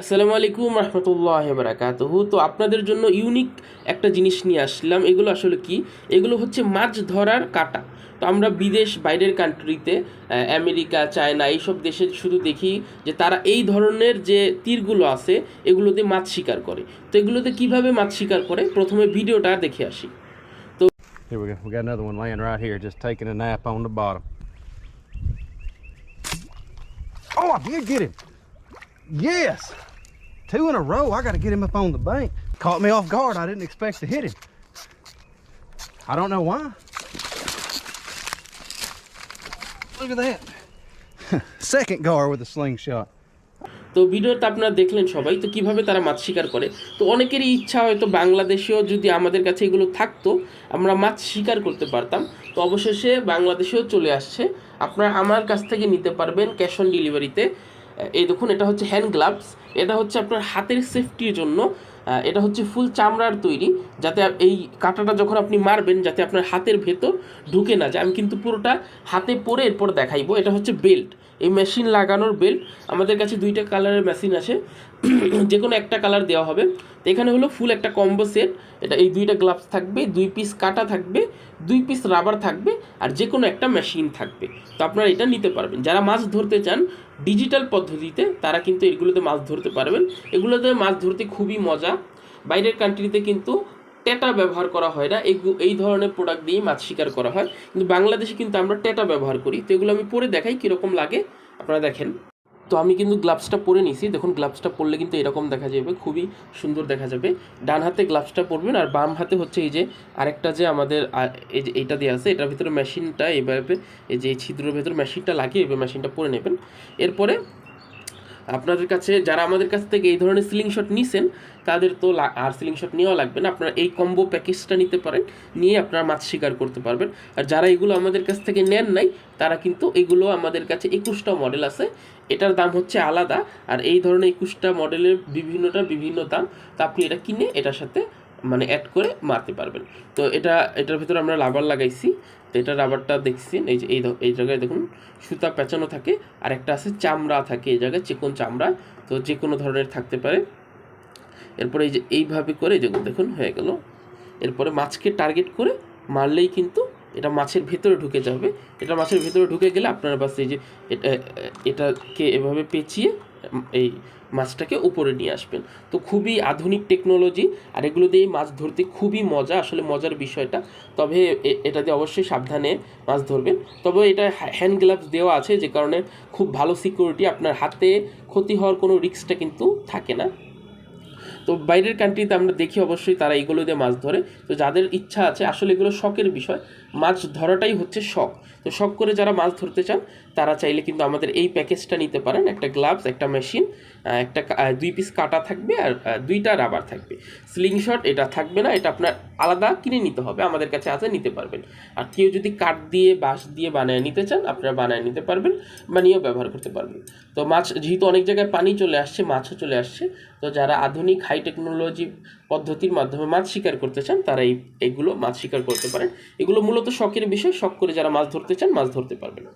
আসসালামু আলাইকুম রহমতুল্লাহ বারাকাতুহু। তো আপনাদের জন্য ইউনিক একটা জিনিস নিয়ে আসলাম। এগুলো আসলে কি? এগুলো হচ্ছে মাছ ধরার কাটা। তো আমরা বিদেশ, বাইরের কান্ট্রিতে আমেরিকা, চায়না এইসব দেশে শুধু দেখি যে তারা এই ধরনের যে তীরগুলো আছে, এগুলোতে মাছ শিকার করে। তো এগুলোতে কীভাবে মাছ শিকার করে? প্রথমে ভিডিওটা দেখে আসি। bottom. Oh. Yes. Two in a row. I got to get him up on the bank. Caught me off guard. I didn't expect to hit him. I don't know why. Look at that. Second gar with a slingshot. তো ভিডিওতে আপনারা দেখলেন সবাই, তো কীভাবে তারা মাছ শিকার করে তো অনেকেরই ইচ্ছা হয়তো বাংলাদেশেও যদি আমাদের কাছে এগুলো থাকতো, আমরা মাছ শিকার করতে পারতাম তো অবশেষে বাংলাদেশেও চলে আসছে আপনারা আমার কাছ থেকে নিতে পারবেন ক্যাশ অন ডেলিভারিতে এই দেখুন, এটা হচ্ছে হ্যান্ড গ্লাভস এটা হচ্ছে আপনার হাতের সেফটির জন্য এটা হচ্ছে ফুল চামড়ার তৈরি, যাতে এই কাঁটাটা যখন আপনি মারবেন, যাতে আপনার হাতের ভেতর ঢুকে না যায়। আমি কিন্তু পুরোটা হাতে পরে এরপর দেখাইবো, এটা হচ্ছে বেল্ট এই মেশিন লাগানোর বেল্ট আমাদের কাছে দুইটা কালারের মেশিন আছে যে কোনো একটা কালার দেওয়া হবে। তো এখানে হলো ফুল একটা কম্বো সেট এটা এই দুইটা গ্লাভস থাকবে, দুই পিস কাটা থাকবে, দুই পিস রাবার থাকবে, আর যে কোনো একটা মেশিন থাকবে। তো আপনারা এটা নিতে পারবেন। যারা মাছ ধরতে চান ডিজিটাল পদ্ধতিতে তারা কিন্তু এগুলোতে মাছ ধরতে পারবেন। এগুলোতে মাছ ধরতে খুবই মজা। বাইরের কান্ট্রিতে কিন্তু টেটা ব্যবহার করা হয় না। এই ধরনের প্রোডাক্ট দিয়েই মাছ শিকার করা হয়। কিন্তু বাংলাদেশে কিন্তু আমরা টেটা ব্যবহার করি। তো এগুলো আমি পরে দেখাই কীরকম লাগে। আপনারা দেখেন। তো আমি কিন্তু গ্লাভসটা পরে নিছি। দেখুন গ্লাভসটা পরলে কিন্তু এরকম দেখা যাবে, খুবই সুন্দর দেখা যাবে। ডান হাতে গ্লাভসটা পরবেন আর বাম হাতে হচ্ছে এই যে আরেকটা যে আমাদের এই যে এইটা দেওয়া আছে, এটার ভিতরে মেশিনটা এভাবে, এই যে ছিদ্রের ভেতরে মেশিনটা লাগিয়ে এবার মেশিনটা পরে নেবেন। এরপরে আপনাদের কাছে, যারা আমাদের কাছ থেকে এই ধরনের সিলিং শট নিছেন, তাদের তো আর সিলিং শট নেওয়া লাগবে না। আপনারা এই কম্বো প্যাকেজটা নিতে পারেন, নিয়ে আপনারা মাছ শিকার করতে পারবেন। আর যারা এগুলো আমাদের কাছ থেকে নেন নাই, তারা কিন্তু এগুলো আমাদের কাছে একুশটা মডেল আছে। এটার দাম হচ্ছে আলাদা। আর এই ধরনের একুশটা মডেলের বিভিন্নটা বিভিন্ন দাম। তা আপনি এটা কিনে এটার সাথে মানে অ্যাড করে মারতে পারবেন। তো এটা, এটার ভিতরে আমরা রাবার লাগাইছি। তো এটা রাবারটা দেখছি এই যে, এই এই জায়গায় দেখুন, সুতা পেঁচানো থাকে। আর একটা আছে চামড়া থাকে এই জায়গায়, চিকন চামড়া। তো যে কোনো ধরনের থাকতে পারে। এরপরে এই যে, এইভাবে করে যে, দেখুন, হয়ে গেল। এরপরে মাছকে টার্গেট করে মারলেই কিন্তু এটা মাছের ভেতরে ঢুকে যাবে। এটা মাছের ভেতরে ঢুকে গেলে আপনারা বাস এই যে, এটা, এটাকে এভাবে পেঁচিয়ে এই মাছটাকে উপরে নিয়ে আসবেন। তো খুবই আধুনিক টেকনোলজি আর এগুলো দিয়ে মাছ ধরতে খুবই মজা, আসলে মজার বিষয়টা। তবে এটা দিয়ে অবশ্যই সাবধানে মাছ ধরবেন। তবে এটা হ্যান্ড গ্লাভস দেওয়া আছে, যে কারণে খুব ভালো সিকিউরিটি আপনার হাতে ক্ষতি হওয়ার কোনো রিস্কটা কিন্তু থাকে না। তো বাইরের কান্ট্রিতে আমরা দেখি অবশ্যই তারা এগুলো দিয়ে মাছ ধরে। তো যাদের ইচ্ছা আছে, আসলে এগুলো শখের বিষয়। মাছ ধরাটাই হচ্ছে শখ। তো শখ করে যারা মাছ ধরতে চান, তারা চাইলে কিন্তু আমাদের এই প্যাকেজটা নিতে পারেন। একটা গ্লাভস একটা মেশিন একটা দুই পিস কাটা থাকবে আর দুইটা রাবার থাকবে। স্লিং শট এটা থাকবে না, এটা আপনার আলাদা কিনে নিতে হবে, আমাদের কাছে আছে, নিতে পারবেন। আর কেউ যদি কাঠ দিয়ে, বাঁশ দিয়ে বানায় নিতে চান, আপনারা বানায় নিতে পারবেন, বানিয়েও ব্যবহার করতে পারবেন। তো মাছ, যেহেতু অনেক জায়গায় পানি চলে আসছে, মাছও চলে আসছে, তো যারা আধুনিক হাই টেকনোলজি পদ্ধতির মাধ্যমে মাছ শিকার করতে চান, তারা এই, এগুলো মাছ শিকার করতে পারেন। এগুলো মূলত শখের বিষয়, শখ করে যারা মাছ ধরতে চান, মাছ ধরতে পারবেন।